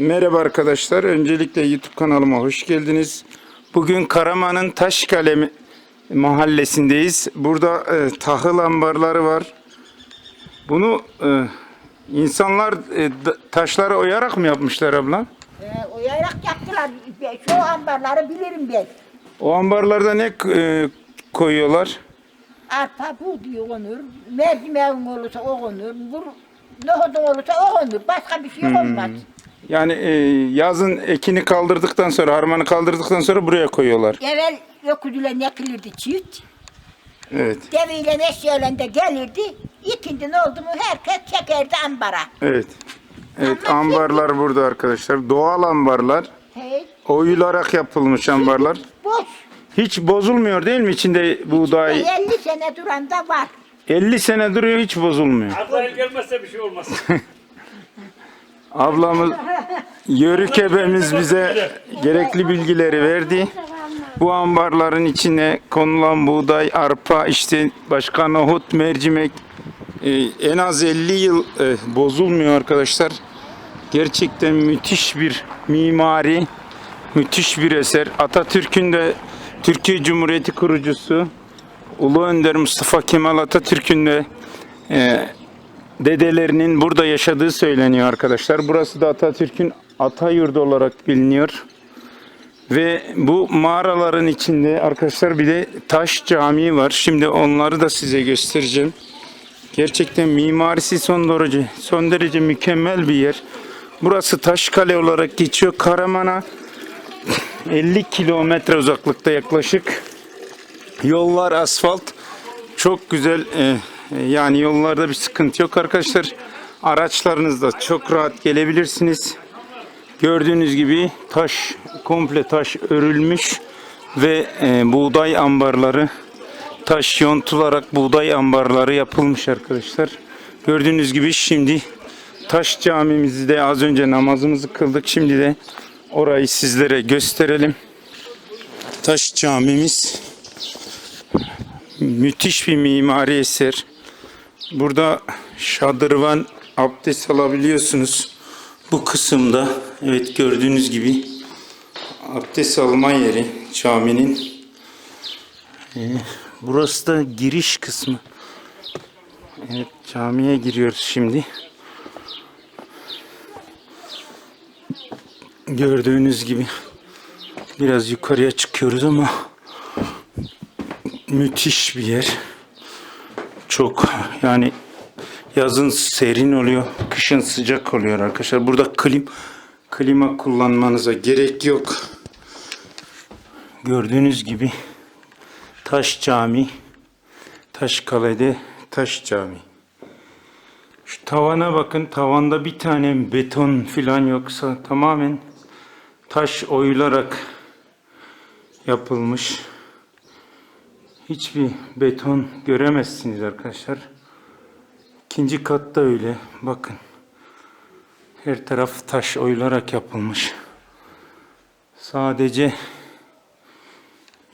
Merhaba arkadaşlar. Öncelikle YouTube kanalıma hoş geldiniz. Bugün Karaman'ın Taşkale mahallesindeyiz. Burada e, tahıl ambarları var. Bunu e, insanlar e, taşlara oyarak mı yapmışlar abla? Ee, oyarak yaptılar. Şu ambarları bilirim ben. O ambarlarda ne e, koyuyorlar? Arpa buğday konur, mercimeğin olursa o konur, nohudun olursa o konur. Başka bir şey olmaz. Yani e, yazın ekini kaldırdıktan sonra, harmanı kaldırdıktan sonra buraya koyuyorlar. Evvel öküzüyle nekilirdi çift. Evet. Deveyle eşeğiyle de gelirdi. İkindi ne oldu mu herkes çekerdi ambara. Evet. Evet ambarlar burada arkadaşlar. Doğal ambarlar. Hey, Oyularak yapılmış ambarlar. boş. Hiç bozulmuyor değil mi içinde buğday? 50 sene duran da var. 50 sene duruyor hiç bozulmuyor. Azrail gelmezse bir şey olmaz. Ablamız Yörük ebemiz bize gerekli bilgileri verdi. Bu ambarların içine konulan buğday, arpa, işte başka nohut, mercimek e, en az 50 yıl e, bozulmuyor arkadaşlar. Gerçekten müthiş bir mimari, müthiş bir eser. Atatürk'ün de Türkiye Cumhuriyeti kurucusu Ulu Önder Mustafa Kemal Atatürk'ün de e, dedelerinin burada yaşadığı söyleniyor arkadaşlar. Burası da Atatürk'ün ata yurdu olarak biliniyor. Ve bu mağaraların içinde arkadaşlar bir de taş cami var. Şimdi onları da size göstereceğim. Gerçekten mimarisi son derece son derece mükemmel bir yer. Burası Taşkale olarak geçiyor. Karaman'a 50 kilometre uzaklıkta yaklaşık. Yollar asfalt. Çok güzel e, yani yollarda bir sıkıntı yok arkadaşlar. Araçlarınızda çok rahat gelebilirsiniz. Gördüğünüz gibi taş komple taş örülmüş ve e, buğday ambarları taş yontularak buğday ambarları yapılmış arkadaşlar. Gördüğünüz gibi şimdi taş camimizde az önce namazımızı kıldık. Şimdi de orayı sizlere gösterelim. Taş camimiz müthiş bir mimari eser. Burada şadırvan abdest alabiliyorsunuz. Bu kısımda evet gördüğünüz gibi abdest alma yeri caminin. Ee, burası da giriş kısmı. Evet camiye giriyoruz şimdi. Gördüğünüz gibi biraz yukarıya çıkıyoruz ama müthiş bir yer. Çok yani yazın serin oluyor, kışın sıcak oluyor arkadaşlar. Burada klim klima kullanmanıza gerek yok. Gördüğünüz gibi taş cami, taş kalede taş cami. Şu tavana bakın. Tavanda bir tane beton filan yoksa tamamen taş oyularak yapılmış. Hiçbir beton göremezsiniz arkadaşlar. İkinci katta öyle. Bakın. Her taraf taş oyularak yapılmış. Sadece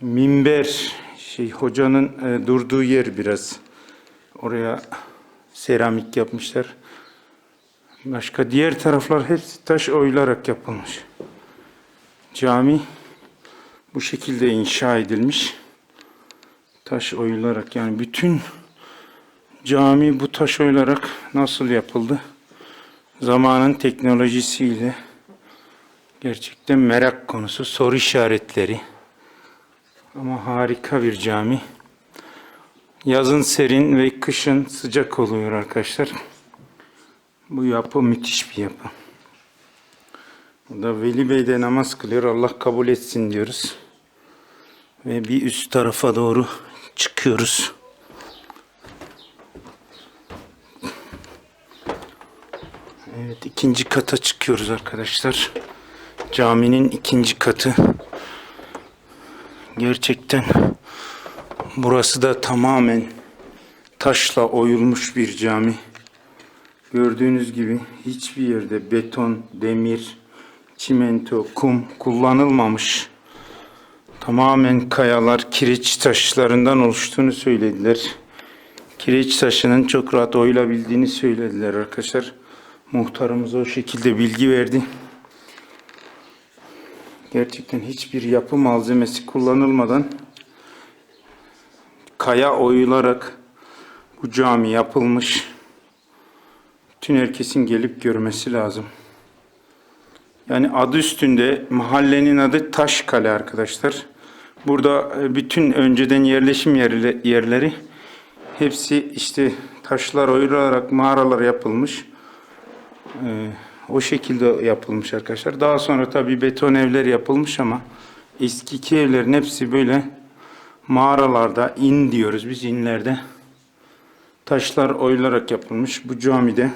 minber şey hocanın e, durduğu yer biraz. Oraya seramik yapmışlar. Başka diğer taraflar hepsi taş oyularak yapılmış. Cami bu şekilde inşa edilmiş taş oyularak yani bütün cami bu taş oyularak nasıl yapıldı? Zamanın teknolojisiyle gerçekten merak konusu, soru işaretleri. Ama harika bir cami. Yazın serin ve kışın sıcak oluyor arkadaşlar. Bu yapı müthiş bir yapı. Burada Veli Bey de namaz kılıyor. Allah kabul etsin diyoruz. Ve bir üst tarafa doğru çıkıyoruz. Evet ikinci kata çıkıyoruz arkadaşlar. Caminin ikinci katı. Gerçekten burası da tamamen taşla oyulmuş bir cami. Gördüğünüz gibi hiçbir yerde beton, demir, çimento, kum kullanılmamış. Tamamen kayalar, kireç taşlarından oluştuğunu söylediler. Kireç taşının çok rahat oyulabildiğini söylediler arkadaşlar. Muhtarımız o şekilde bilgi verdi. Gerçekten hiçbir yapı malzemesi kullanılmadan kaya oyularak bu cami yapılmış. Bütün herkesin gelip görmesi lazım. Yani adı üstünde mahallenin adı Taşkale arkadaşlar. Burada e, bütün önceden yerleşim yerleri hepsi işte taşlar oyularak mağaralar yapılmış. Ee, o şekilde yapılmış arkadaşlar. Daha sonra tabii beton evler yapılmış ama eski evlerin hepsi böyle mağaralarda in diyoruz biz inlerde. Taşlar oyularak yapılmış. Bu camide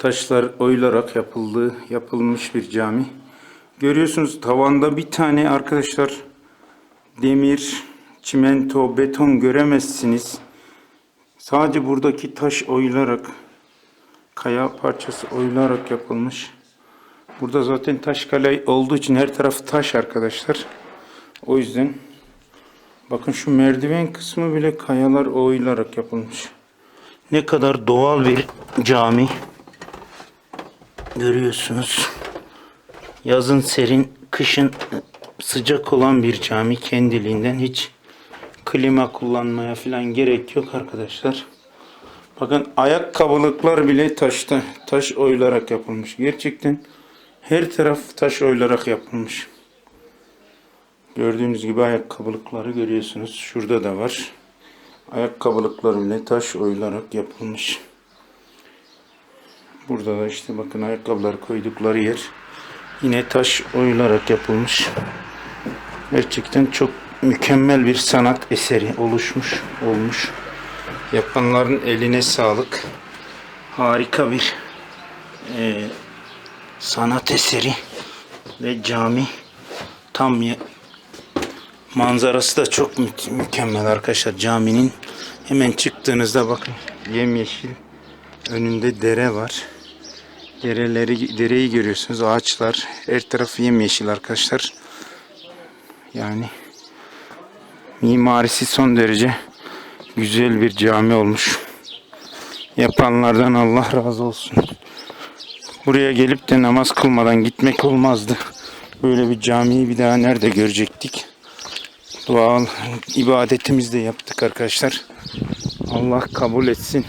taşlar oyularak yapıldığı yapılmış bir cami. Görüyorsunuz tavanda bir tane arkadaşlar demir, çimento, beton göremezsiniz. Sadece buradaki taş oyularak kaya parçası oyularak yapılmış. Burada zaten taş kale olduğu için her taraf taş arkadaşlar. O yüzden bakın şu merdiven kısmı bile kayalar oyularak yapılmış. Ne kadar doğal bir cami. Görüyorsunuz. Yazın serin, kışın sıcak olan bir cami kendiliğinden hiç klima kullanmaya falan gerek yok arkadaşlar. Bakın ayakkabılıklar bile taşta, taş oyularak yapılmış. Gerçekten her taraf taş oyularak yapılmış. Gördüğünüz gibi ayakkabılıkları görüyorsunuz. Şurada da var. Ayakkabılıklar bile taş oyularak yapılmış. Burada da işte bakın ayakkabılar koydukları yer yine taş oyularak yapılmış. Gerçekten çok mükemmel bir sanat eseri oluşmuş olmuş. Yapanların eline sağlık. Harika bir e, sanat eseri ve cami tam manzarası da çok mü- mükemmel arkadaşlar. Caminin hemen çıktığınızda bakın yemyeşil önünde dere var. Dereleri dereyi görüyorsunuz. Ağaçlar her tarafı yemyeşil arkadaşlar. Yani mimarisi son derece güzel bir cami olmuş. Yapanlardan Allah razı olsun. Buraya gelip de namaz kılmadan gitmek olmazdı. Böyle bir camiyi bir daha nerede görecektik? Dua ibadetimizi de yaptık arkadaşlar. Allah kabul etsin.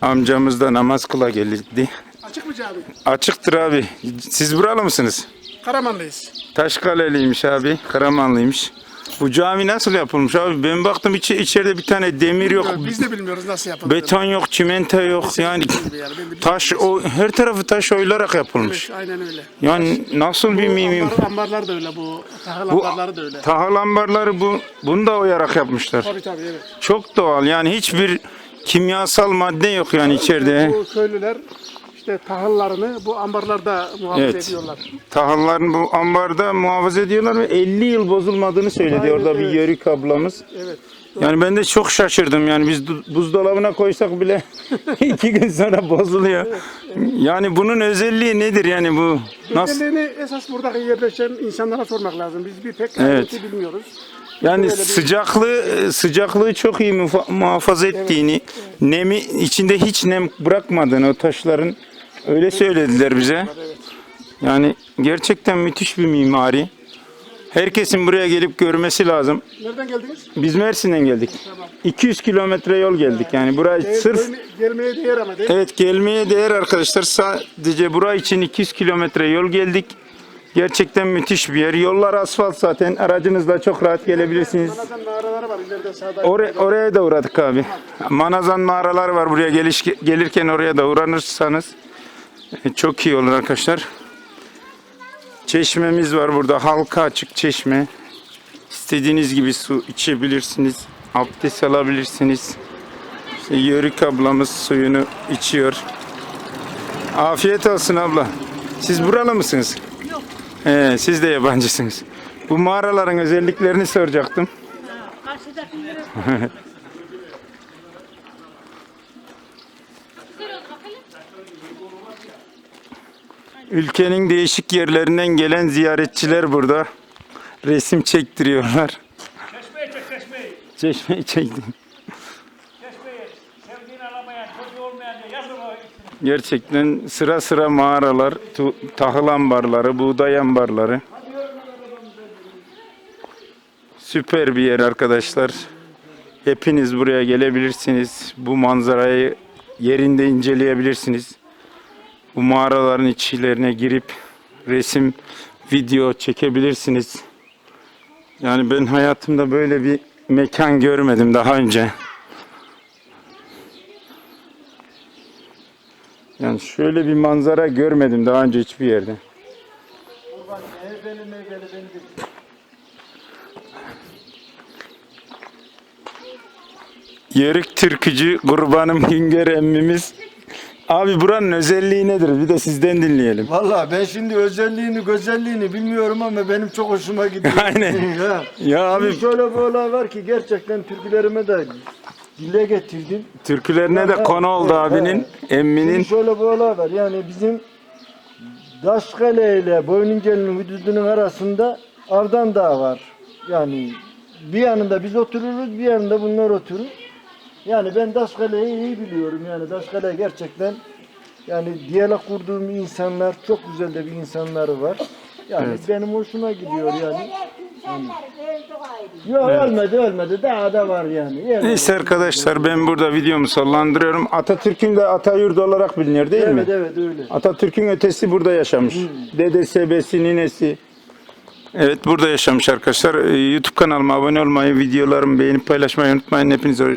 Amcamız da namaz kıla geldi. Mı cami? Açıktır abi. Siz buralı mısınız? Karamanlıyız. Taşkaleliymiş abi. Karamanlıymış. Bu cami nasıl yapılmış abi? Ben baktım içi, içeride bir tane demir yok. Biz de bilmiyoruz nasıl yapıldığını. Beton yok, çimento yok. Yani Yani taş o her tarafı taş oyularak yapılmış. Evet, aynen öyle. Yani nasıl bir mimim? Ambar, ambarlar da öyle bu. Tahıl Bu ambarları da öyle. tahıl ambarları bu bunu da oyarak yapmışlar. Tabii tabii evet. Çok doğal. Yani hiçbir kimyasal madde yok yani içeride. Bu köylüler işte tahıllarını bu ambarlarda muhafaza Evet. ediyorlar. Tahılların bu ambarda muhafaza ediyorlar ve 50 yıl bozulmadığını söyledi Aynen, orada bir evet. yörük ablamız. Evet. Yani ben de çok şaşırdım yani biz du- buzdolabına koysak bile iki gün sonra bozuluyor. Yani bunun özelliği nedir yani bu? Nasıl? Özelliğini esas buradaki yerleşen insanlara sormak lazım. Biz bir pek Evet. ayrıntı bilmiyoruz. Yani Böyle bir- sıcaklığı sıcaklığı çok iyi mufa- muhafaza ettiğini, nemi içinde hiç nem bırakmadığını o taşların öyle söylediler bize. Yani gerçekten müthiş bir mimari. Herkesin buraya gelip görmesi lazım. Nereden geldiniz? Biz Mersin'den geldik. 200 kilometre yol geldik yani buraya Gel- sırf gelme- gelmeye değer ama değil mi? Evet gelmeye değer arkadaşlar. Sadece bura için 200 kilometre yol geldik. Gerçekten müthiş bir yer. Yollar asfalt zaten. Aracınızla çok rahat gelebilirsiniz. Manazan mağaraları var ileride sağda. Oraya, oraya da uğradık abi. Manazan mağaraları var. Buraya geliş, gelirken oraya da uğranırsanız çok iyi olur arkadaşlar. Çeşmemiz var burada. Halka açık çeşme. İstediğiniz gibi su içebilirsiniz. Abdest alabilirsiniz. İşte Yörük ablamız suyunu içiyor. Afiyet olsun abla. Siz buralı mısınız? Yok. He, siz de yabancısınız. Bu mağaraların özelliklerini soracaktım. Ülkenin değişik yerlerinden gelen ziyaretçiler burada resim çektiriyorlar. Çeşmeyi çek çeşmeyi. Çeşmeyi çektim. Çeşmeyi. Sevdiğini alamayan, çocuğu olmayan diye yazın o Gerçekten sıra sıra mağaralar, tahıl ambarları, buğday ambarları. Süper bir yer arkadaşlar. Hepiniz buraya gelebilirsiniz. Bu manzarayı yerinde inceleyebilirsiniz. Bu mağaraların içlerine girip resim, video çekebilirsiniz. Yani ben hayatımda böyle bir mekan görmedim daha önce. Yani şöyle bir manzara görmedim daha önce hiçbir yerde. Yörük türkücü kurbanım Günger emmimiz. Abi buranın özelliği nedir? Bir de sizden dinleyelim. Valla ben şimdi özelliğini güzelliğini bilmiyorum ama benim çok hoşuma gidiyor. Aynen. ya. Ya abi Şimdi şöyle bir olay var ki gerçekten türkülerime de dile getirdim. türkülerine de konu oldu abinin, emminin. Şimdi şöyle bir olay var yani bizim Daşkale ile Boynuncel'in hududunun arasında Ardan Dağı var. Yani bir yanında biz otururuz bir yanında bunlar oturur. Yani ben Daşkale'yi iyi biliyorum yani Daşkale gerçekten yani diyalog kurduğum insanlar çok güzel de bir insanları var. Yani benim hoşuma gidiyor yani. Yok ölmedi ölmedi daha da var yani. Yani- Neyse arkadaşlar ben burada videomu sonlandırıyorum. Atatürk'ün de Atayurt olarak bilinir değil mi? Evet evet öyle. Atatürk'ün ötesi burada yaşamış. Dedesi, ebesi, ninesi. Evet burada yaşamış arkadaşlar. Ee, YouTube kanalıma abone olmayı, videolarımı beğenip paylaşmayı unutmayın. Hepinize